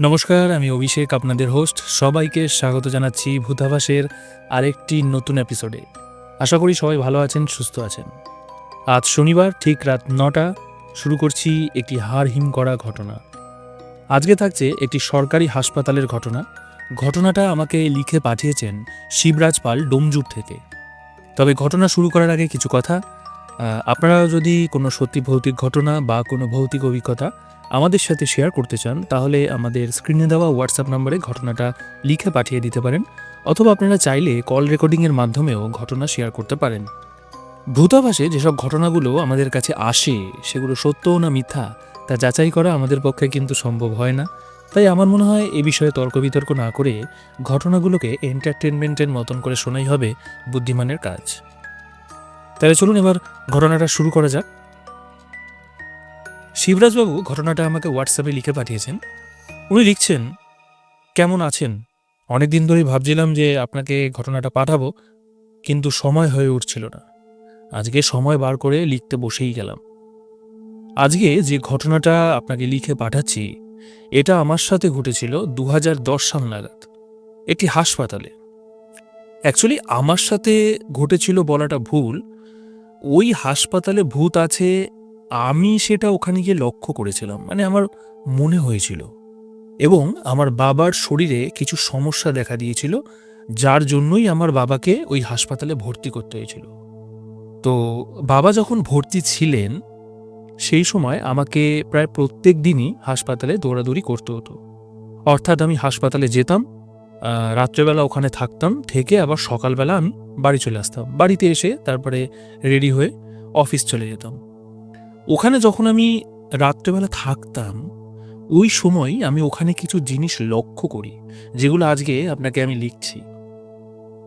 নমস্কার, আমি অভিষেক, আপনাদের হোস্ট সবাইকে স্বাগত জানাচ্ছি ভূতাভাসের আরেকটি নতুন এপিসোডে আশা করি সবাই ভালো আছেন, সুস্থ আছেন। আজ শনিবার, ঠিক রাত নটা, শুরু করছি একটি হাড় হিম করা ঘটনা। আজকে থাকছে একটি সরকারি হাসপাতালের ঘটনা। ঘটনাটা আমাকে লিখে পাঠিয়েছেন শিবরাজ পাল ডোমজুর থেকে। তবে ঘটনা শুরু করার আগে কিছু কথা। আপনারা যদি কোনো সত্যি ভৌতিক ঘটনা বা কোনো ভৌতিক অভিজ্ঞতা আমাদের সাথে শেয়ার করতে চান, তাহলে আমাদের স্ক্রিনে দেওয়া হোয়াটসঅ্যাপ নম্বরে ঘটনাটা লিখে পাঠিয়ে দিতে পারেন, অথবা আপনারা চাইলে কল রেকর্ডিংয়ের মাধ্যমেও ঘটনা শেয়ার করতে পারেন। ভূতাভাসে যেসব ঘটনাগুলো আমাদের কাছে আসে, সেগুলো সত্য না মিথ্যা, তা যাচাই করা আমাদের পক্ষে কিন্তু সম্ভব হয় না। তাই আমার মনে হয় এ বিষয়ে তর্ক বিতর্ক না করে ঘটনাগুলোকে এন্টারটেনমেন্টের মতন করে শোনাই হবে বুদ্ধিমানের কাজ। তাহলে চলুন এবার ঘটনাটা শুরু করা যাক। শিবরাজবাবু ঘটনাটা আমাকে হোয়াটসঅ্যাপে লিখে পাঠিয়েছেন। উনি লিখছেন, কেমন আছেন? অনেক দিন ধরেই ভাবছিলাম যে আপনাকে ঘটনাটা পাঠাবো, কিন্তু সময় হয়ে উঠছিল না। আজকে সময় বার করে লিখতে বসেই গেলাম। আজকে যে ঘটনাটা আপনাকে লিখে পাঠাচ্ছি, এটা আমার সাথে ঘটেছিল দু হাজার দশ সাল নাগাদ, একটি হাসপাতালে। অ্যাকচুয়ালি আমার সাথে ঘটেছিল বলাটা ভুল। ওই হাসপাতালে ভূত আছে আমি সেটা ওখানে গিয়ে লক্ষ্য করেছিলাম মানে আমার মনে হয়েছিল। এবং আমার বাবার শরীরে কিছু সমস্যা দেখা দিয়েছিল, যার জন্যই আমার বাবাকে ওই হাসপাতালে ভর্তি করতে হয়েছিল। তো বাবা যখন ভর্তি ছিলেন, সেই সময় আমাকে প্রায় প্রত্যেক দিনই হাসপাতালে দৌড়াদৌড়ি করতে হতো। অর্থাৎ আমি হাসপাতালে যেতাম রাত্রেবেলা ওখানে থাকতাম, থেকে আবার সকালবেলা আমি বাড়ি চলে আসতাম। বাড়িতে এসে তারপরে রেডি হয়ে অফিস চলে যেতাম। ওখানে যখন আমি রাত্রেবেলা থাকতাম, ওই সময় আমি ওখানে কিছু জিনিস লক্ষ্য করি, যেগুলো আজকে আপনাকে আমি লিখছি।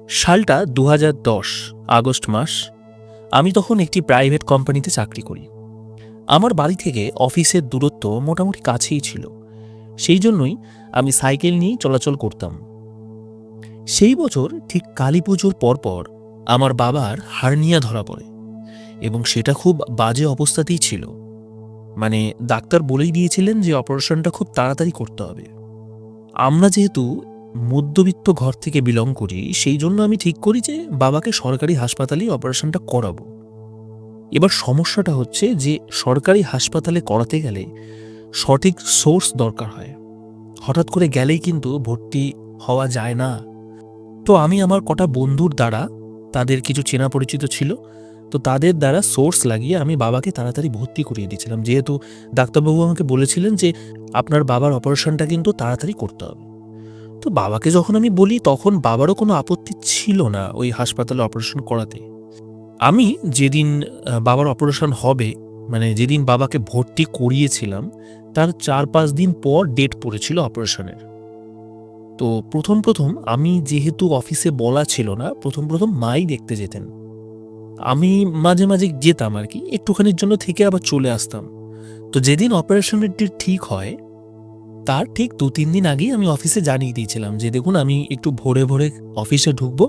সালটা দু হাজার দশ, আগস্ট মাস, আমি তখন একটি প্রাইভেট কোম্পানিতে চাকরি করি। আমার বাড়ি থেকে অফিসের দূরত্ব মোটামুটি কাছেই ছিল। সেই জন্যই আমি সাইকেল নিয়ে চলাচল করতাম। সেই বছর ঠিক কালী পুজোর পরপর আমার বাবার হার্নিয়া ধরা পড়ে। এবং সেটা খুব বাজে অবস্থাতেই ছিল। মানে ডাক্তার বলেই দিয়েছিলেন যে অপারেশনটা খুব তাড়াতাড়ি করতে হবে। আমরা যেহেতু মধ্যবিত্ত ঘর থেকে বিলং করি, সেই জন্য আমি ঠিক করি যে বাবাকে সরকারি হাসপাতালেই অপারেশনটা করাবো। এবার সমস্যাটা হচ্ছে যে সরকারি হাসপাতালে করাতে গেলে সঠিক সোর্স দরকার হয়। হঠাৎ করে গেলেই কিন্তু ভর্তি হওয়া যায় না। তো আমি আমার কটা বন্ধুর দ্বারা, তাদের কিছু চেনা পরিচিত ছিল তো তাদের দ্বারা সোর্স লাগিয়ে আমি বাবাকে তাড়াতাড়ি ভর্তি করিয়ে দিয়েছিলাম। যেহেতু ডাক্তারবাবু আমাকে বলেছিলেন যে আপনার বাবার অপারেশনটা কিন্তু তাড়াতাড়ি করতে হবে। তো বাবাকে যখন আমি বলি, তখন বাবারও কোনো আপত্তি ছিল না ওই হাসপাতালে অপারেশন করাতে। আমি যেদিন বাবার অপারেশন হবে মানে যেদিন বাবাকে ভর্তি করিয়েছিলাম, তার চার পাঁচ দিন পর ডেট পড়েছিল অপারেশনের। তো প্রথম প্রথম আমি যেহেতু অফিসে বলা ছিল না, প্রথম প্রথম মাই দেখতে যেতেন। আমি মাঝে মাঝে যেতাম আর কি, একটুখানির জন্য থেকে আবার চলে আসতাম। তো যেদিন অপারেশনের ডেট ঠিক হয়, তার ঠিক দু তিন দিন আগেই আমি অফিসে জানিয়ে দিয়েছিলাম যে, দেখুন, আমি একটু ভোরে ভোরে অফিসে ঢুকবো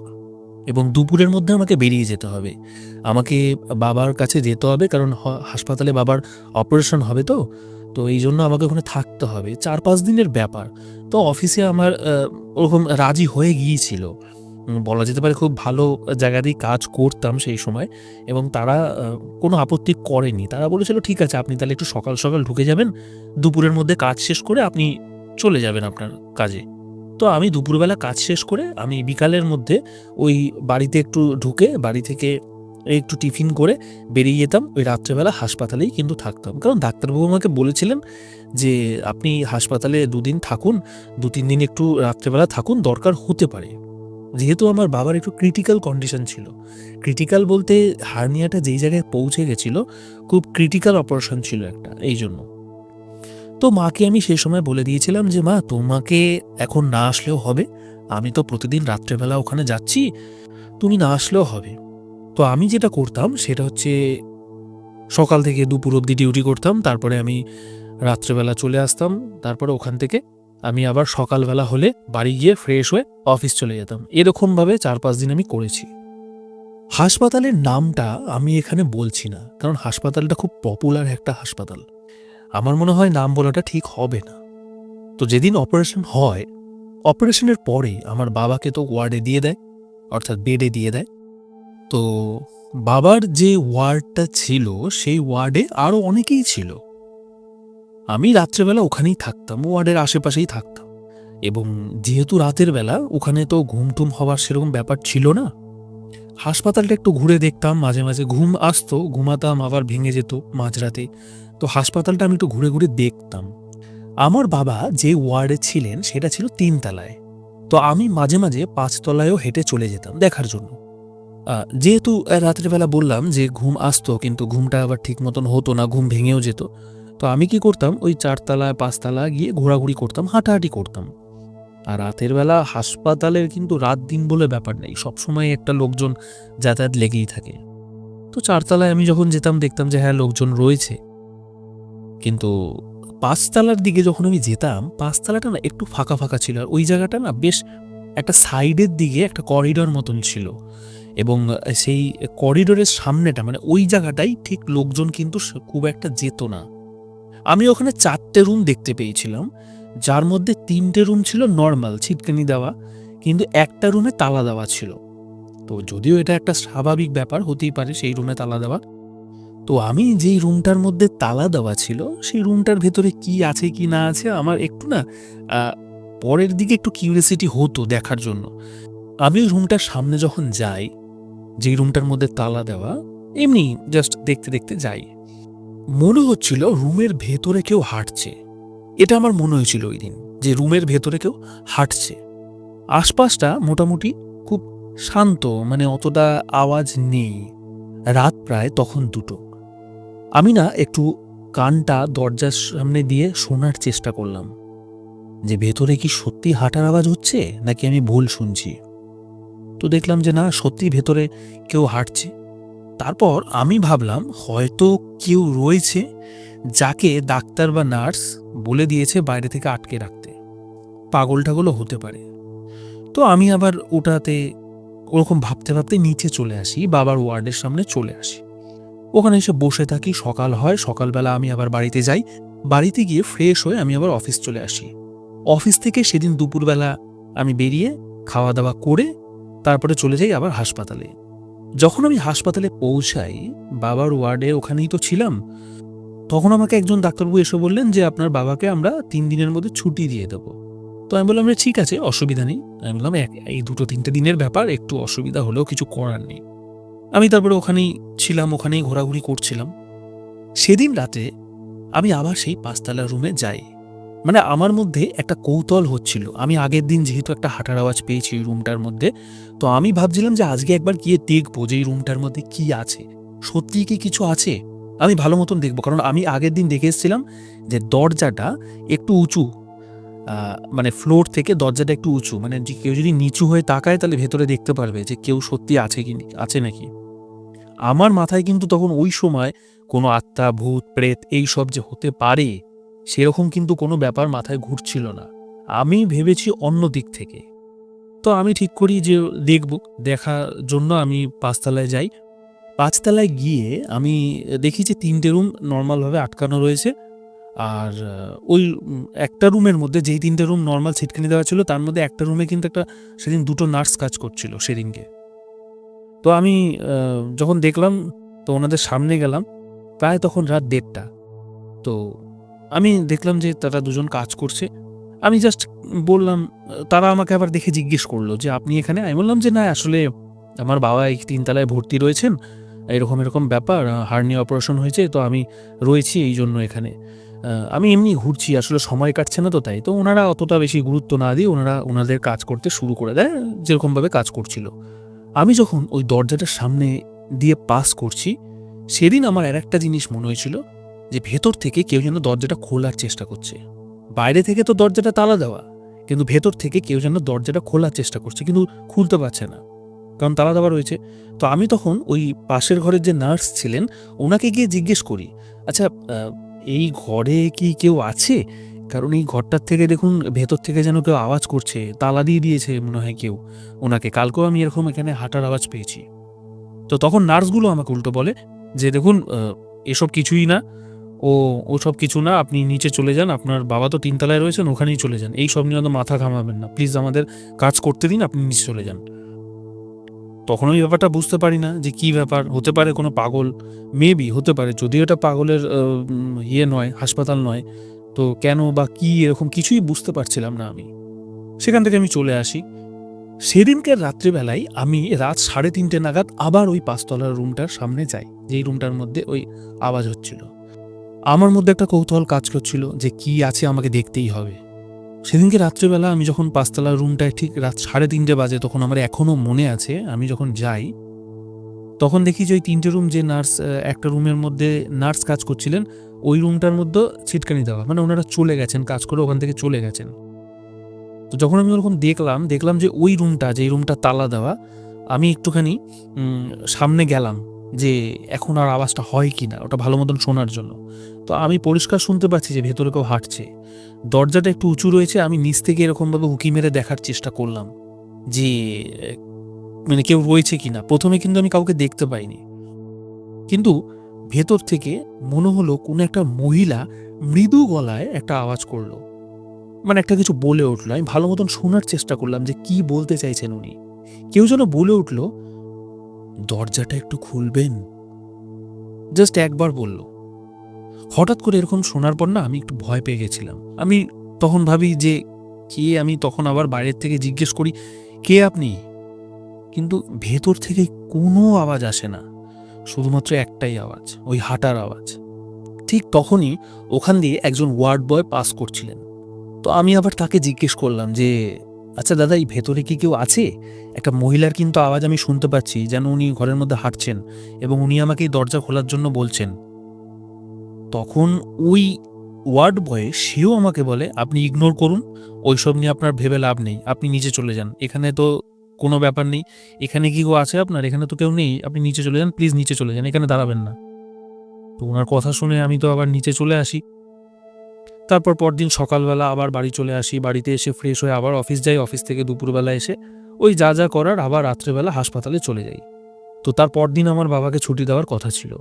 এবং দুপুরের মধ্যে আমাকে বেরিয়ে যেতে হবে। আমাকে বাবার কাছে যেতে হবে, কারণ হাসপাতালে বাবার অপারেশন হবে তো। তো এই জন্য আমাকে ওখানে থাকতে হবে। চার পাঁচ দিনের ব্যাপার। তো অফিসে আমার ওরকম রাজি হয়ে গিয়েছিল। বলা যেতে পারে খুব ভালো জায়গাতেই কাজ করতাম সেই সময়, এবং তারা কোনো আপত্তি করেনি। তারা বলেছিল, ঠিক আছে, আপনি তাহলে একটু সকাল সকাল ঢুকে যাবেন, দুপুরের মধ্যে কাজ শেষ করে আপনি চলে যাবেন আপনার কাজে। তো আমি দুপুরবেলা কাজ শেষ করে, আমি বিকালের মধ্যে ওই বাড়িতে একটু ঢুকে, বাড়ি থেকে একটু টিফিন করে বেরিয়ে যেতাম। ওই রাত্রেবেলা হাসপাতালেই কিন্তু থাকতাম। কারণ ডাক্তারবাবু আমাকে বলেছিলেন যে, আপনি হাসপাতালে দুদিন থাকুন দু তিন দিন একটু রাত্রেবেলা থাকুন, দরকার হতে পারে। যেহেতু আমার বাবার একটু ক্রিটিক্যাল কন্ডিশন ছিল। ক্রিটিক্যাল বলতে হার্নিয়াটা যেই জায়গায় পৌঁছে গেছিল, খুব ক্রিটিক্যাল অপারেশন ছিল একটা, এই জন্য। তো মাকে আমি সেই সময় বলে দিয়েছিলাম যে, মা, তোমাকে এখন না আসলেও হবে। আমি তো প্রতিদিন রাত্রেবেলা ওখানে যাচ্ছি, তুমি না আসলেও হবে। তো আমি যেটা করতাম, সেটা হচ্ছে সকাল থেকে দুপুর অবধি ডিউটি করতাম, তারপরে আমি রাত্রেবেলা চলে আসতাম, তারপরে ওখান থেকে আমি আবার সকালবেলা হলে বাড়ি গিয়ে ফ্রেশ হয়ে অফিস চলে যেতাম। এরকমভাবে চার পাঁচ দিন আমি করেছি। হাসপাতালের নামটা আমি এখানে বলছি না, কারণ হাসপাতালটা খুব পপুলার একটা হাসপাতাল। আমার মনে হয় নাম বলাটা ঠিক হবে না। তো যেদিন অপারেশন হয় অপারেশনের পরে আমার বাবাকে তো ওয়ার্ডে দিয়ে দেয়, অর্থাৎ বেডে দিয়ে দেয়। তো বাবার যে ওয়ার্ডটা ছিল, সেই ওয়ার্ডে আরও অনেকেই ছিল। আমি রাত্রেবেলা ওখানেই থাকতাম, ওয়ার্ডের আশেপাশেই থাকতাম। এবং যেহেতু রাতের বেলা, ওখানে তো ঘুম টুম হওয়ার সেরকম ব্যাপার ছিল না। হাসপাতালটা একটু ঘুরে দেখতাম, মাঝে মাঝে ঘুম আসতো, ঘুমাতাম, আবার ভেঙে যেত মাঝরাতে। তো হাসপাতালটা আমি একটু ঘুরে ঘুরে দেখতাম। আমার বাবা যে ওয়ার্ডে ছিলেন, সেটা ছিল তিনতলায়। তো আমি মাঝে মাঝে পাঁচতলায়ও হেঁটে চলে যেতাম দেখার জন্য। যেহেতু রাত্রেবেলা বললাম যে ঘুম আসতো, কিন্তু ঘুমটা আবার ঠিক মতন হতো না, ঘুম ভেঙেও যেত। তো আমি কি করতাম? ওই চারতলায় পাঁচতলা গিয়ে ঘোরাঘুরি করতাম, হাঁটাহাঁটি করতাম। আর রাতের বেলা হাসপাতালের কিন্তু রাত দিন বলে ব্যাপার নেই, সবসময় একটা লোকজন যাতায়াত লেগেই থাকে। তো চারতলায় আমি যখন যেতাম, দেখতাম যে হ্যাঁ লোকজন রয়েছে। কিন্তু পাঁচতলার দিকে যখন আমি যেতাম, পাঁচতলাটা না একটু ফাঁকা ফাঁকা ছিল। আর ওই জায়গাটা না বেশ একটা সাইডের দিকে একটা করিডর মতন ছিল। এবং সেই করিডোরের সামনেটা মানে ওই জায়গাটাই ঠিক লোকজন কিন্তু খুব একটা যেত না। আমি ওখানে চারটে রুম দেখতে পেয়েছিলাম, যার মধ্যে তিনটে রুম ছিল নর্মাল ছিটকানি দেওয়া, কিন্তু একটা রুমে তালা দেওয়া ছিল। তো যদিও এটা একটা স্বাভাবিক ব্যাপার, হতেই পারে সেই রুমে তালা দেওয়া। তো আমি যেই রুমটার মধ্যে তালা দেওয়া ছিল, সেই রুমটার ভেতরে কি আছে কি না আছে আমার একটু না পরের দিকে একটু কিউরিয়াসিটি হতো দেখার জন্য। আমি ওই রুমটার সামনে যখন যাই, যেই রুমটার মধ্যে তালা দেওয়া, এমনি জাস্ট দেখতে দেখতে যাই। মনে হচ্ছিল রুমের ভেতরে কেউ হাঁটছে। এটা আমার মনে হয়েছিল ওই দিন যে রুমের ভেতরে কেউ হাঁটছে। আশপাশটা মোটামুটি খুব শান্ত মানে অতটা আওয়াজ নেই। রাত প্রায় তখন দুটো। আমি না একটু কানটা দরজার সামনে দিয়ে শোনার চেষ্টা করলাম। যে ভেতরে কি সত্যি হাঁটার আওয়াজ হচ্ছে, নাকি আমি ভুল শুনছি? তো দেখলাম যে না, সত্যি ভেতরে কেউ হাঁটছে। তারপর আমি ভাবলাম, হয়তো কেউ রয়েছে যাকে ডাক্তার বা নার্স বলে দিয়েছে বাইরে থেকে আটকে রাখতে। পাগল টাগলও হতে পারে। তো আমি আবার ওটাতে ওরকম ভাবতে ভাবতে নিচে চলে আসি, বাবার ওয়ার্ডের সামনে চলে আসি। ওখানে এসে বসে থাকি, সকাল হয়, সকালবেলা আমি আবার বাড়িতে যাই। বাড়িতে গিয়ে ফ্রেশ হয়ে আমি আবার অফিস চলে আসি। অফিস থেকে সেদিন দুপুরবেলা আমি বেরিয়ে খাওয়া দাওয়া করে তারপরে চলে যাই আবার হাসপাতালে। যখন আমি হাসপাতালে পৌঁছাই, বাবার ওয়ার্ডে ওখানেই তো ছিলাম, তখন আমাকে একজন ডাক্তারবাবু এসে বললেন যে আপনার বাবাকে আমরা তিন দিনের মধ্যে ছুটি দিয়ে দেবো। তো আমি বললাম ঠিক আছে, অসুবিধা নেই। আমি বললাম "এক- এই দুটো তিনটে দিনের ব্যাপার, একটু অসুবিধা হলেও কিছু করার নেই। আমি তারপরে ওখানেই ছিলাম, ওখানেই ঘোরাঘুরি করছিলাম। সেদিন রাতে আমি আবার সেই পাঁচতলা রুমে যাই। মানে আমার মধ্যে একটা কৌতূহল হচ্ছিল। আমি আগের দিন যেহেতু একটা হাঁটার আওয়াজ পেয়েছি ওই রুমটার মধ্যে, তো আমি ভাবছিলাম যে আজকে একবার গিয়ে দেখব যে এই রুমটার মধ্যে কি আছে। সত্যিই কি কিছু আছে? আমি ভালো মতন দেখব, কারণ আমি আগের দিন দেখে এসেছিলাম যে দরজাটা একটু উঁচু মানে ফ্লোর থেকে দরজাটা একটু উঁচু মানে কেউ যদি নিচু হয়ে তাকায় তাহলে ভেতরে দেখতে পারবে যে কেউ সত্যি আছে কি আছে নাকি। আমার মাথায় কিন্তু তখন ওই সময় কোনো আত্মা, ভূত, প্রেত এই সব যে হতে পারে সেরকম কিন্তু কোনো ব্যাপার মাথায় ঘুরছিল না। আমি ভেবেছি অন্য দিক থেকে। তো আমি ঠিক করি যে দেখব, দেখার জন্য আমি পাঁচতলায় যাই। পাঁচতলায় গিয়ে আমি দেখি যে তিনটে রুম নর্মালভাবে আটকানো রয়েছে। আর ওই একটা রুমের মধ্যে যেই তিনটে রুম নর্মাল ছিটকানি দেওয়া ছিল, তার মধ্যে একটা রুমে কিন্তু একটা সেদিন দুটো নার্স কাজ করছিল সেদিনকে। তো আমি যখন দেখলাম, তো ওনাদের সামনে গেলাম, প্রায় তখন রাত দেড়টা। তো আমি দেখলাম যে তারা দুজন কাজ করছে। আমি জাস্ট বললাম, তারা আমাকে আবার দেখে জিজ্ঞেস করল যে, আপনি এখানে? আমি বললাম যে, না, আসলে আমার বাবা এই তিনতলায় ভর্তি রয়েছেন। এরকম এরকম ব্যাপার হার্নিয়া অপারেশন হয়েছে, তো আমি রয়েছি এই জন্য এখানে। আমি এমনি ঘুরছি, আসলে সময় কাটছে না তো তাই। তো ওনারা অতটা বেশি গুরুত্ব না দিয়ে ওনারা ওনাদের কাজ করতে শুরু করে দেয়, যেরকমভাবে কাজ করছিল। আমি যখন ওই দরজাটার সামনে দিয়ে পাস করছি, সেদিন আমার আর একটা জিনিস মনে হয়েছিল। যে ভেতর থেকে কেউ যেন দরজাটা খোলার চেষ্টা করছে। বাইরে থেকে তো দরজাটা তালা দেওয়া, কিন্তু ভেতর থেকে কেউ যেন দরজাটা খোলার চেষ্টা করছে, কিন্তু খুলতে পারছে না, কারণ তালা দেওয়া রয়েছে। তো আমি তখন ওই পাশের ঘরের যে নার্স ছিলেন, ওনাকে গিয়ে জিজ্ঞেস করি আচ্ছা এই ঘরে কি কেউ আছে? কারণ এই ঘরটার থেকে দেখুন, ভেতর থেকে যেন কেউ আওয়াজ করছে, তালা দিয়ে দিয়েছে মনে হয় কেউ। ওনাকে কালকেও আমি এরকম এখানে হাঁটার আওয়াজ পেয়েছি। তো তখন নার্সগুলো আমাকে উল্টো বলে যে, দেখুন এসব কিছুই না ও ওসব কিছু না, আপনি নিচে চলে যান, আপনার বাবা তো তিনতলায় রয়েছেন, ওখানেই চলে যান। এই সব নিয়ে মাথা ঘামাবেন না। প্লিজ আমাদের কাজ করতে দিন, আপনি নিচে চলে যান। তখন ওই ব্যাপারটা বুঝতে পারি না যে কি ব্যাপার, হতে পারে কোনো পাগল মেবি হতে পারে, যদিও এটা পাগলের ইয়ে নয়, হাসপাতাল নয়, তো কেন বা কি এরকম কিছুই বুঝতে পারছিলাম না আমি। সেখান থেকে আমি চলে আসি। সেদিনকার রাত্রিবেলায় আমি রাত সাড়ে তিনটে নাগাদ আবার ওই পাঁচতলার রুমটার সামনে যাই, যেই রুমটার মধ্যে ওই আওয়াজ হচ্ছিল। আমার মধ্যে একটা কৌতূহল কাজ করছিল যে কি আছে আমাকে দেখতেই হবে। সেদিনকে রাত্রিবেলা আমি যখন পাঁচতলার রুমটায় ঠিক রাত সাড়ে তিনটে বাজে তখন আমার এখনও মনে আছে, আমি যখন যাই, তখন দেখি যে ওই তিনটে রুম যে নার্স একটা রুমের মধ্যে নার্স কাজ করছিলেন, ওই রুমটার মধ্যে ছিটকানি দেওয়া মানে ওনারা চলে গেছেন, কাজ করে ওখান থেকে চলে গেছেন। তো যখন আমি ওরকম দেখলাম দেখলাম যে ওই রুমটা যে রুমটা তালা দেওয়া, আমি একটুখানি সামনে গেলাম। যে এখন আর আওয়াজটা হয় কি না ওটা ভালো মতন শোনার জন্য। তো আমি পরিষ্কার শুনতে পাচ্ছি যে ভেতরে কেউ হাঁটছে। দরজাটা একটু উঁচু রয়েছে, আমি নিচ থেকে এরকমভাবে উঁকি মেরে দেখার চেষ্টা করলাম যে মানে কেউ রয়েছে কি না প্রথমে কিন্তু আমি কাউকে দেখতে পাইনি। কিন্তু ভেতর থেকে মনে হলো কোনো একটা মহিলা মৃদু গলায় একটা আওয়াজ করল। মানে একটা কিছু বলে উঠল। আমি ভালো মতন শোনার চেষ্টা করলাম যে কি বলতে চাইছেন উনি। কেউ যেন বলে উঠল দরজাটা একটু খুলবেন? জাস্ট একবার বলল। হঠাৎ করে এরকম শোনার পর না আমি একটু ভয় পেয়ে গেছিলাম। আমি তখন ভাবি যে, কে আমি তখন আবার বাইরের থেকে জিজ্ঞেস করি, কে আপনি? কিন্তু ভেতর থেকে কোনো আওয়াজ আসে না। শুধুমাত্র একটাই আওয়াজ, ওই হাঁটার আওয়াজ। ঠিক তখনই ওখান দিয়ে একজন ওয়ার্ড বয় পাস করছিলেন। তো আমি আবার তাকে জিজ্ঞেস করলাম যে আচ্ছা দাদা, এই ভেতরে কি কেউ আছে? একটা মহিলার কিন্তু আওয়াজ আমি শুনতে পাচ্ছি, যেন উনি ঘরের মধ্যে হাঁটছেন এবং উনি আমাকে এই দরজা খোলার জন্য বলছেন। তখন ওই ওয়ার্ড বয়ে সেও আমাকে বলে, আপনি ইগনোর করুন, ওইসব নিয়ে আপনার ভেবে লাভ নেই, আপনি নিচে চলে যান। এখানে তো কোনো ব্যাপার নেই, এখানে কি কেউ আছে আপনার? এখানে তো কেউ নেই, আপনি নিচে চলে যান, প্লিজ নিচে চলে যান, এখানে দাঁড়াবেন না। তো ওনার কথা শুনে আমি তো আবার নিচে চলে আসি। তারপর পরদিন সকালবেলা আবার বাড়ি চলে আসি। বাড়িতে এসে ফ্রেশ হয়ে আবার অফিস যাই। অফিস থেকে দুপুরবেলা এসে ওই যা যা করার আবার রাত্রেবেলা হাসপাতালে চলে যাই। তো তার পরদিন আমার বাবাকে ছুটি দেওয়ার কথা ছিল।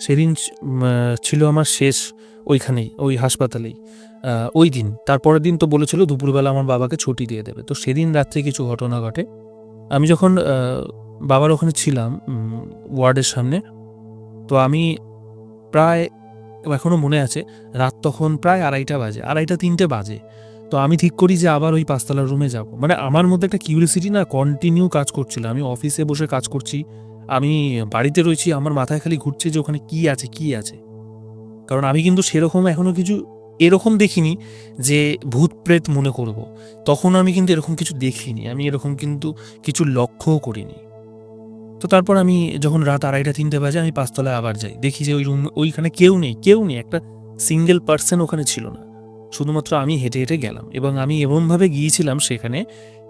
সেদিন ছিল আমার শেষ ওইখানেই, ওই হাসপাতালেই। ওই দিন। তারপরের দিন তো বলেছিল দুপুরবেলা আমার বাবাকে ছুটি দিয়ে দেবে। তো সেদিন রাত্রে কিছু ঘটনা ঘটে। আমি যখন বাবার ওখানে ছিলাম ওয়ার্ডের সামনে, তো আমি প্রায় এখনও মনে আছে, রাত তখন প্রায় আড়াইটা বাজে, আড়াইটা তিনটে বাজে। তো আমি ঠিক করি যে আবার ওই পাঁচতলার রুমে যাব। মানে আমার মধ্যে একটা কিউরিয়াসিটি না কন্টিনিউ কাজ করছিল। আমি অফিসে বসে কাজ করছি, আমি বাড়িতে রয়েছি, আমার মাথায় খালি ঘুরছে যে ওখানে কি আছে কি আছে। কারণ আমি কিন্তু সেরকম এখনও কিছু এরকম দেখিনি যে ভূত প্রেত মনে করব। তখন আমি কিন্তু এরকম কিছু দেখিনি। আমি এরকম কিন্তু কিছু লক্ষ্যও করিনি। তো তারপর আমি যখন রাত আড়াইটা, তিনটে বাজে, আমি পাঁচতলায় আবার যাই। দেখি যে ওই রুম ওইখানে কেউ নেই কেউ নেই, একটা সিঙ্গেল পার্সন ওখানে ছিল না। শুধুমাত্র আমি হেঁটে হেঁটে গেলাম এবং আমি এমনভাবে গিয়েছিলাম সেখানে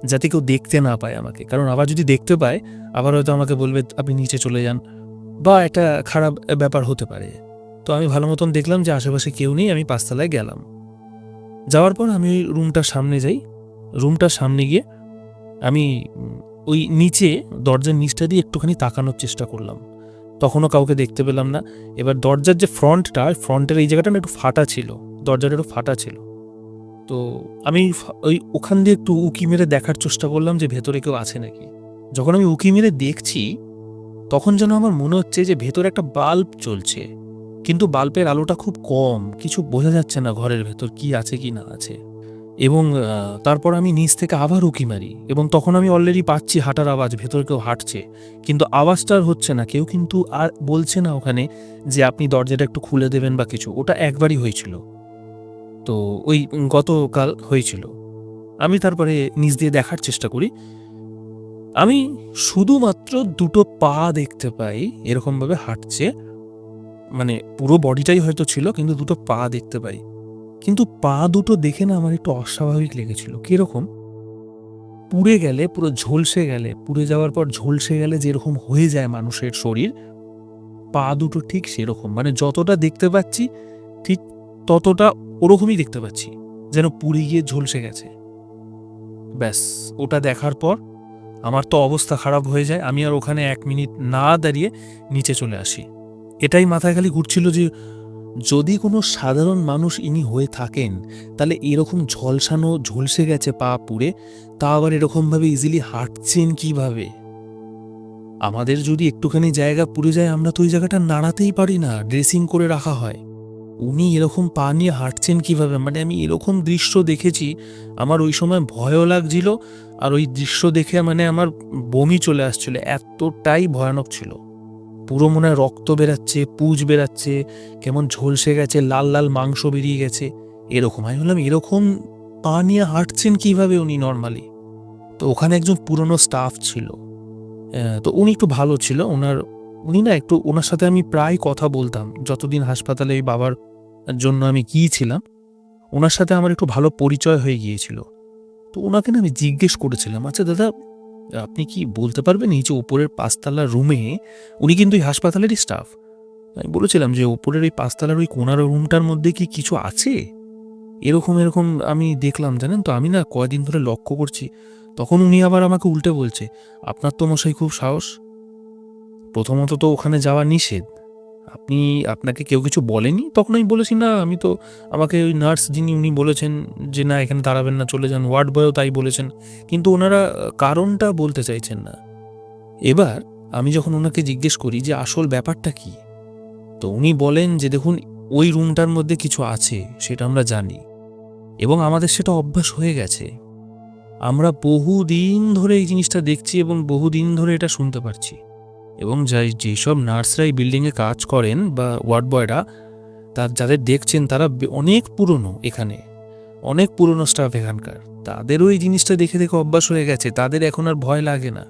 যাতে কেউ দেখতে না পায় আমাকে। কারণ আবার যদি দেখতে পায়, আবার হয়তো আমাকে বলবে, আপনি নিচে চলে যান। বা একটা খারাপ ব্যাপার হতে পারে। তো আমি ভালো মতন দেখলাম যে আশেপাশে কেউ নেই, আমি পাঁচতলায় গেলাম। যাওয়ার পর আমি ওই রুমটার সামনে যাই। রুমটার সামনে গিয়ে আমি ওই নিচে দরজার নিচটা দিয়ে একটুখানি তাকানোর চেষ্টা করলাম। তখনও কাউকে দেখতে পেলাম না। এবার দরজার যে ফ্রন্টটা ফ্রন্টের এই জায়গাটা না একটু ফাটা ছিল। দরজাটা একটু ফাটা ছিল। তো আমি ওই ওখান দিয়ে একটু উকি মেরে দেখার চেষ্টা করলাম যে ভেতরে কেউ আছে নাকি। যখন আমি উকি মেরে দেখছি, তখন যেন আমার মনে হচ্ছে যে ভেতরে একটা বাল্ব চলছে। কিন্তু বাল্বের আলোটা খুব কম। কিছু বোঝা যাচ্ছে না ঘরের ভেতর কি আছে কি না আছে। এবং তারপর আমি নিচ থেকে আবার উকি মারি এবং তখন আমি অলরেডি পাচ্ছি হাঁটার আওয়াজ, ভেতরে কেউ হাঁটছে। কিন্তু আওয়াজটা আর হচ্ছে না, কেউ কিন্তু আর বলছে না ওখানে যে আপনি দরজাটা একটু খুলে দেবেন বা কিছু। ওটা একবারই হয়েছিল। তো ওই গতকাল হয়েছিল। আমি তারপরে নিচ দিয়ে দেখার চেষ্টা করি। আমি শুধুমাত্র দুটো পা দেখতে পাই, এরকমভাবে হাঁটছে। মানে পুরো বডিটাই হয়তো ছিল, কিন্তু দুটো পা দেখতে পাই। কিন্তু পা দুটো দেখে না আমার একটু অস্বাভাবিক লেগেছিল। কীরকম? পুড়ে গেলে পুরো ঝলসে গেলে, পুড়ে যাওয়ার পর ঝলসে গেলে যেরকম হয়ে যায় মানুষের শরীর, পা দুটো ঠিক সেরকম। মানে যতটা দেখতে পাচ্ছি, ঠিক ততটা ওরকমই দেখতে পাচ্ছি, যেন পুড়ে গিয়ে ঝলসে গেছে। ব্যাস, ওটা দেখার পর আমার তো অবস্থা খারাপ হয়ে যায়। আমি আর ওখানে এক মিনিট না দাঁড়িয়ে নিচে চলে আসি। এটাই মাথায় খালি ঘুরছিল যে যদি কোনো সাধারণ মানুষ ইনি হয়ে থাকেন, তাহলে এরকম ঝলসানো, ঝলসে গেছে পা পুড়ে, তা আবার এরকমভাবে ইজিলি হাঁটছেন কীভাবে? আমাদের যদি একটুখানি জায়গা পুড়ে যায়, আমরা তো ওই জায়গাটা নাড়াতেই পারি না ড্রেসিং করে রাখা হয়। উনি এরকম পা নিয়ে হাঁটছেন কীভাবে? মানে আমি এরকম দৃশ্য দেখেছি, আমার ওই সময় ভয়ও লাগছিল, আর ওই দৃশ্য দেখে মানে আমার বমি চলে আসছিল, এতটাই ভয়ানক ছিল। পুরো মনে হয় রক্ত বেরাচ্ছে, পুজ বেরাচ্ছে, কেমন ঝলসে গেছে, লাল লাল মাংস বেরিয়ে গেছে। এরকম, আমি বললাম এরকম পা নিয়ে হাঁটছেন কীভাবে উনি নর্মালি তো ওখানে একজন পুরনো স্টাফ ছিল। তো উনি একটু ভালো ছিল। ওনার, উনি না একটু ওনার সাথে আমি প্রায় কথা বলতাম। যতদিন হাসপাতালে এই বাবার জন্য আমি গিয়েছিলাম ওনার সাথে আমার একটু ভালো পরিচয় হয়ে গিয়েছিল। তো ওনাকে না আমি জিজ্ঞেস করেছিলাম আচ্ছা দাদা আপনি কি বলতে পারবেন এই যে ওপরের পাঁচতলার রুমে উনি কিন্তু এই হাসপাতালেরই স্টাফ আমি বলেছিলাম যে ওপরের ওই পাঁচতলার ওই কোনার রুমটার মধ্যে কি কিছু আছে? এরকম এরকম আমি দেখলাম, জানেন তো? আমি না কয়দিন ধরে লক্ষ্য করছি। তখন উনি আবার আমাকে উল্টে বলছে, আপনার তো মশাই খুব সাহস। প্রথমত তো ওখানে যাওয়া নিষেধ। আপনি আপনাকে কেউ কিছু বলেনি? তখন আমি বলেছি, না, আমি তো আমাকে ওই নার্স যিনি উনি বলেছেন যে, না, এখানে দাঁড়াবেন না, চলে যান। ওয়ার্ড বয়ও তাই বলেছেন। কিন্তু ওনারা কারণটা বলতে চাইছেন না। এবার আমি যখন ওনাকে জিজ্ঞেস করি যে, আসল ব্যাপারটা কি? তো উনি বলেন যে, দেখুন, ওই রুমটার মধ্যে কিছু আছে, সেটা আমরা জানি। এবং আমাদের সেটা অভ্যাস হয়ে গেছে। আমরা বহুদিন ধরে এই জিনিসটা দেখছি এবং বহুদিন ধরে এটা শুনতে পারছি। এবং যাই যেসব নার্সরা এই বিল্ডিংয়ে কাজ করেন বা ওয়ার্ড বয়রা তার যাদের দেখছেন তারা অনেক পুরনো এখানে, অনেক পুরনো স্টাফ এখানকার। তাদেরও এই জিনিসটা দেখে দেখে অভ্যাস হয়ে গেছে, তাদের এখন আর ভয় লাগে না।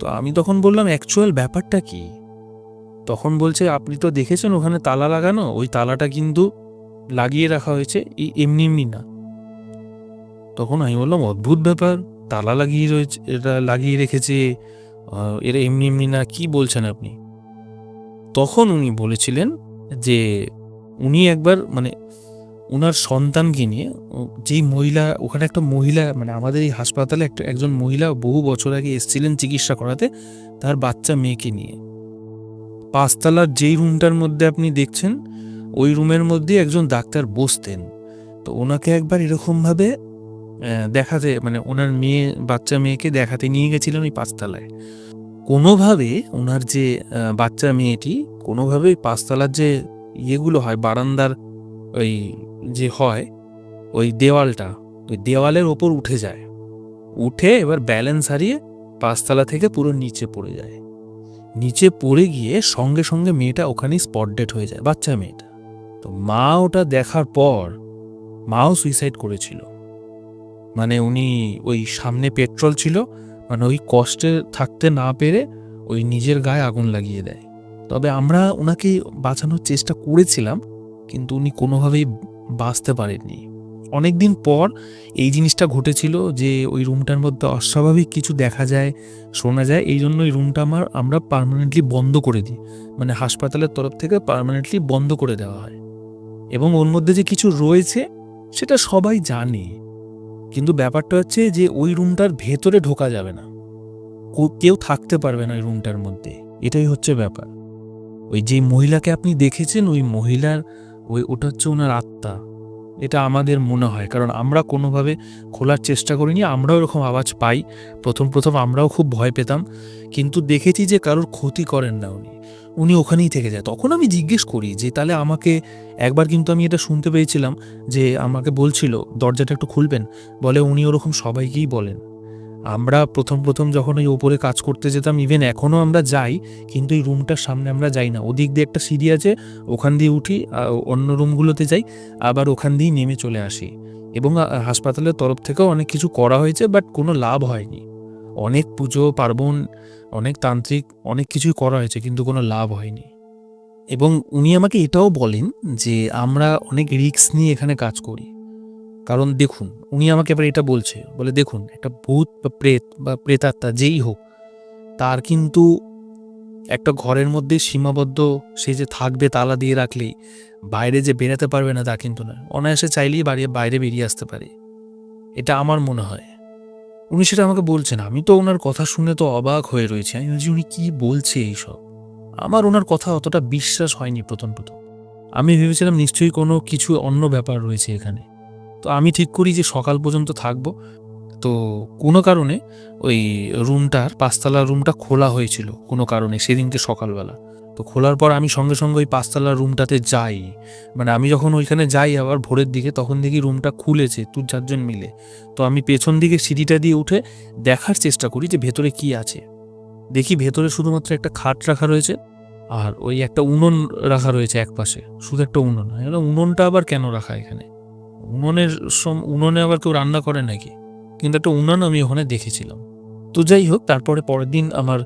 তো আমি তখন বললাম অ্যাকচুয়াল ব্যাপারটা কি? তখন বলছে, আপনি তো দেখেছেন ওখানে তালা লাগানো? ওই তালাটা কিন্তু লাগিয়ে রাখা হয়েছে এমনি এমনি না। তখন আমি বললাম, অদ্ভুত ব্যাপার, তালা লাগিয়ে রয়েছে লাগিয়ে রেখেছে এরা এমনি এমনি না কি বলছেন আপনি? তখন উনি বলেছিলেন যে উনি একবার মানে ওনার সন্তানকে নিয়ে যেই মহিলা, ওখানে একটা মহিলা মানে আমাদের এই হাসপাতালে একটা, একজন মহিলা বহু বছর আগে এসেছিলেন চিকিৎসা করাতে, তার বাচ্চা মেয়েকে নিয়ে। পাঁচতলার যেই রুমটার মধ্যে আপনি দেখছেন, ওই রুমের মধ্যে একজন ডাক্তার বসতেন। তো ওনাকে একবার এরকমভাবে দেখাতে মানে ওনার মেয়ে, বাচ্চা মেয়েকে দেখাতে নিয়ে গেছিলেন ওই পাঁচতলায়। কোনোভাবে ওনার যে বাচ্চা মেয়েটি কোনোভাবে ওই পাঁচতলার যে ইয়েগুলো হয়, বারান্দার ওই যে হয়, ওই দেওয়ালটা, ওই দেওয়ালের ওপর উঠে যায়। উঠে এবার ব্যালেন্স হারিয়ে পাঁচতলা থেকে পুরো নিচে পড়ে যায়। নিচে পড়ে গিয়ে সঙ্গে সঙ্গে মেয়েটা ওখানেই স্পট ডেট হয়ে যায়, বাচ্চা মেয়েটা। তো মা ওটা দেখার পর, মাও সুইসাইড করেছিল। মানে উনি ওই সামনে পেট্রোল ছিল মানে ওই কষ্টে থাকতে না পেরে ওই নিজের গায়ে আগুন লাগিয়ে দেয়। তবে আমরা ওনাকে বাঁচানোর চেষ্টা করেছিলাম, কিন্তু উনি কোনোভাবেই বাঁচতে পারেননি। অনেক দিন পর এই জিনিসটা ঘটেছিল যে ওই রুমটার মধ্যে অস্বাভাবিক কিছু দেখা যায়, শোনা যায়, এই জন্য ওই রুমটা আমার, আমরা পার্মানেন্টলি বন্ধ করে দিই। মানে হাসপাতালের তরফ থেকে পার্মানেন্টলি বন্ধ করে দেওয়া হয়। এবং ওর মধ্যে যে কিছু রয়েছে, সেটা সবাই জানে। কিন্তু ব্যাপারটা হচ্ছে যে ওই রুমটার ভেতরে ঢোকা যাবে না। কেউ থাকতে পারবে না ওই রুমটার মধ্যে। এটাই হচ্ছে ব্যাপার। ওই যে মহিলাকে আপনি দেখেছেন, ওই মহিলার, ওই ওটা হচ্ছে ওনার আত্মা। এটা আমাদের মনে হয়, কারণ আমরা কোনোভাবে খোলার চেষ্টা করিনি, আমরাও এরকম আওয়াজ পাই। প্রথম প্রথম আমরাও খুব ভয় পেতাম। কিন্তু দেখেছি যে কারোর ক্ষতি করেন না উনি। উনি ওখানেই থেকে যায়। তখন আমি জিজ্ঞেস করি যে, তাহলে আমাকে একবার কিন্তু আমি এটা শুনতে পেয়েছিলাম যে, আমাকে বলছিল, দরজাটা একটু খুলবেন। বলে উনি ওরকম সবাইকেই বলেন। আমরা প্রথম প্রথম যখন ওই ওপরে কাজ করতে যেতাম, ইভেন এখনও আমরা যাই, কিন্তু এই রুমটার সামনে আমরা যাই না। ওদিক দিয়ে একটা সিঁড়ি আছে, ওখান দিয়ে উঠি অন্য রুমগুলোতে যাই, আবার ওখান দিয়েই নেমে চলে আসি। এবং হাসপাতালের তরফ থেকেও অনেক কিছু করা হয়েছে, বাট কোনো লাভ হয়নি। অনেক পুজো, পার্বণ, অনেক তান্ত্রিক, অনেক কিছুই করা হয়েছে, কিন্তু কোনো লাভ হয়নি। এবং উনি আমাকে এটাও বলেন যে আমরা অনেক রিস্ক নিয়ে এখানে কাজ করি। কারণ দেখুন, উনি আমাকে এবার এটা বলছে, বলে দেখুন, একটা ভূত বা প্রেত বা প্রেতাত্মা যেই হোক, তার কিন্তু একটা ঘরের মধ্যে সীমাবদ্ধ, সে যে থাকবে তালা দিয়ে রাখলেই, বাইরে যে বেরাতে পারবে না তা কিন্তু না অনায়াসে চাইলেই বাড়ি, বাইরে বেরিয়ে আসতে পারে। এটা আমার মনে হয়। উনি সেটা আমাকে বলছেন। আমি তো ওনার কথা শুনে তো অবাক হয়ে রয়েছি। আমি ভাবছি, উনি কি বলছে এইসব? আমার ওনার কথা অতটা বিশ্বাস হয়নি প্রথম প্রথম। আমি ভেবেছিলাম নিশ্চয়ই কোনো কিছু অন্য ব্যাপার রয়েছে এখানে। তো আমি ঠিক করি যে সকাল পর্যন্ত থাকব। তো কোনো কারণে ওই রুমটার পাঁচতলা রুমটা খোলা হয়েছিল কোনো কারণে সেদিনকে সকালবেলা। তো খোলার পর আমি সঙ্গে সঙ্গে ওই পাঁচতলা রুমটাতে যাই। মানে আমি যখন ওইখানে যাই আবার ভোরের দিকে, তখন দেখি রুমটা খুলেছে দু চারজন মিলে। তো আমি পেছন দিকে সিঁড়িটা দিয়ে উঠে দেখার চেষ্টা করি যে ভেতরে কি আছে। দেখি ভেতরে শুধুমাত্র একটা খাট রাখা রয়েছে আর ওই একটা উনুন রাখা রয়েছে এক পাশে শুধু একটা উনুন। উনুনটা আবার কেন রাখা এখানে? উনুনের সম- উনুনে আবার কেউ রান্না করে নাকি? কিন্তু একটা উনুন আমি ওখানে দেখেছিলাম। তো যাই হোক, তারপরে পরের দিন আমার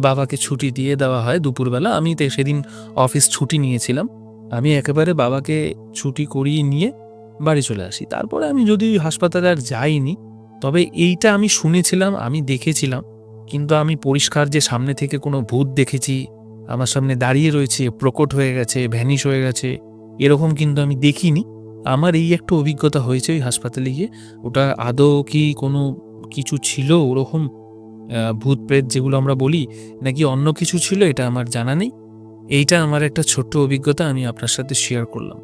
বাবাকে ছুটি দিয়ে দেওয়া হয় দুপুরবেলা। আমি তো সেদিন অফিস ছুটি নিয়েছিলাম। আমি একেবারে বাবাকে ছুটি করিয়ে নিয়ে বাড়ি চলে আসি। তারপরে আমি যদি হাসপাতালে আর যাইনি, তবে এইটা আমি শুনেছিলাম, আমি দেখেছিলাম। কিন্তু আমি পরিষ্কার যে সামনে থেকে কোনো ভূত দেখেছি, আমার সামনে দাঁড়িয়ে রয়েছে, প্রকট হয়ে গেছে, ভ্যানিশ হয়ে গেছে, এরকম কিন্তু আমি দেখিনি। আমার এই একটা অভিজ্ঞতা হয়েছে ওই হাসপাতালে গিয়ে। ওটা আদৌ কি কোনো কিছু ছিল ওরকম ভূত প্রেত যেগুলো আমরা বলি, নাকি অন্য কিছু ছিল এটা আমার জানা নেই। এইটা আমার একটা ছোট্ট অভিজ্ঞতা আমি আপনার সাথে শেয়ার করলাম।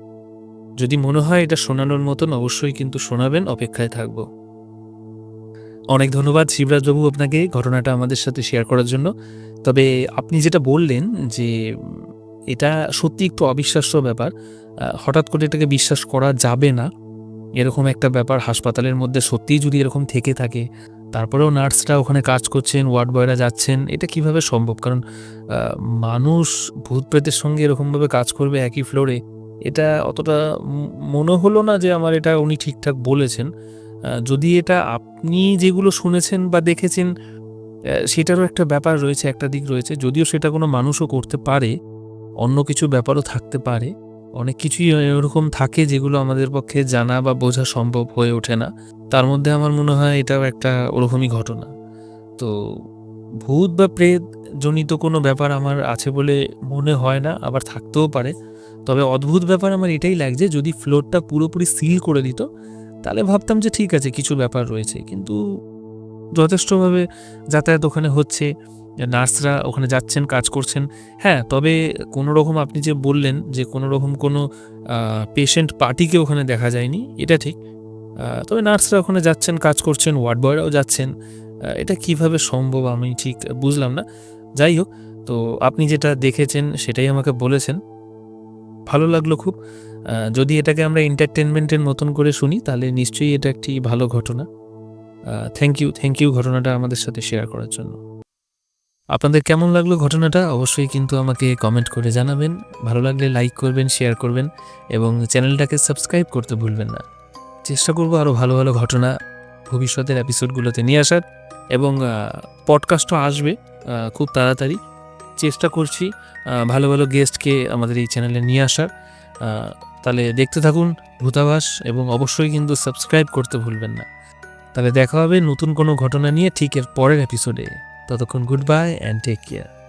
যদি মনে হয় এটা শোনানোর মতন, অবশ্যই কিন্তু শোনাবেন, অপেক্ষায় থাকব। অনেক ধন্যবাদ শিবরাজবাবু আপনাকে ঘটনাটা আমাদের সাথে শেয়ার করার জন্য। তবে আপনি যেটা বললেন যে, এটা সত্যি একটু অবিশ্বাস্য ব্যাপার হঠাৎ করে এটাকে বিশ্বাস করা যাবে না এরকম একটা ব্যাপার হাসপাতালের মধ্যে সত্যিই যদি এরকম থেকে থাকে, তারপরেও নার্সরা ওখানে কাজ করছেন, ওয়ার্ড বয়রা যাচ্ছেন, এটা কীভাবে সম্ভব? কারণ মানুষ ভূত প্রেতের সঙ্গে এরকমভাবে কাজ করবে একই ফ্লোরে এটা অতটা মনে হলো না যে আমার এটা উনি ঠিকঠাক বলেছেন। যদি এটা আপনি যেগুলো শুনেছেন বা দেখেছেন সেটারও একটা ব্যাপার রয়েছে, একটা দিক রয়েছে, যদিও সেটা কোনো মানুষও করতে পারে, অন্য কিছু ব্যাপারও থাকতে পারে। অনেক কিছুই এরকম থাকে যেগুলো আমাদের পক্ষে জানা বা বোঝা সম্ভব হয়ে ওঠে না। তার মধ্যে আমার মনে হয় এটাও একটা ওরকমই ঘটনা। তো ভূত বা প্রেত জনিত কোনো ব্যাপার আমার আছে বলে মনে হয় না, আবার থাকতেও পারে। তবে অদ্ভুত ব্যাপার আমার এটাই লাগছে, যদি ফ্লোরটা পুরোপুরি সিল করে দিত, তাহলে ভাবতাম যে ঠিক আছে, কিছু ব্যাপার রয়েছে। কিন্তু যথেষ্টভাবে যাতায়াত ওখানে হচ্ছে। নার্সরা ওখানে যাচ্ছেন, কাজ করছেন। হ্যাঁ তবে কোনো রকম আপনি যে বললেন যে কোনো রকম কোনো পেশেন্ট পার্টিকে ওখানে দেখা যায়নি, এটা ঠিক। তবে নার্সরা ওখানে যাচ্ছেন, কাজ করছেন ওয়ার্ড বয়রাও যাচ্ছেন এটা কীভাবে সম্ভব আমি ঠিক বুঝলাম না। যাই হোক, তো আপনি যেটা দেখেছেন সেটাই আমাকে বলেছেন। ভালো লাগল খুব। যদি এটাকে আমরা এন্টারটেনমেন্টের মতন করে শুনি, তাহলে নিশ্চয়ই এটা একটি ভালো ঘটনা। থ্যাংক ইউ থ্যাংক ইউ ঘটনাটা আমাদের সাথে শেয়ার করার জন্য। আপনাদের কেমন লাগল ঘটনাটা অবশ্যই কিন্তু আমাকে কমেন্ট করে জানাবেন। ভালো লাগলে লাইক করবেন শেয়ার করবেন এবং চ্যানেলটাকে সাবস্ক্রাইব করতে ভুলবেন না। চেষ্টা করব আরও ভালো ভালো ঘটনা ভবিষ্যতের এপিসোডগুলোতে নিয়ে আসার এবং পডকাস্টও আসবে খুব তাড়াতাড়ি। চেষ্টা করছি ভালো ভালো গেস্টকে আমাদের এই চ্যানেলে নিয়ে আসার। তাহলে দেখতে থাকুন ভূতাবাস এবং অবশ্যই কিন্তু সাবস্ক্রাইব করতে ভুলবেন না। তাহলে দেখা হবে নতুন কোনো ঘটনা নিয়ে ঠিক এর পরের এপিসোডে ততক্ষণ good bye and take care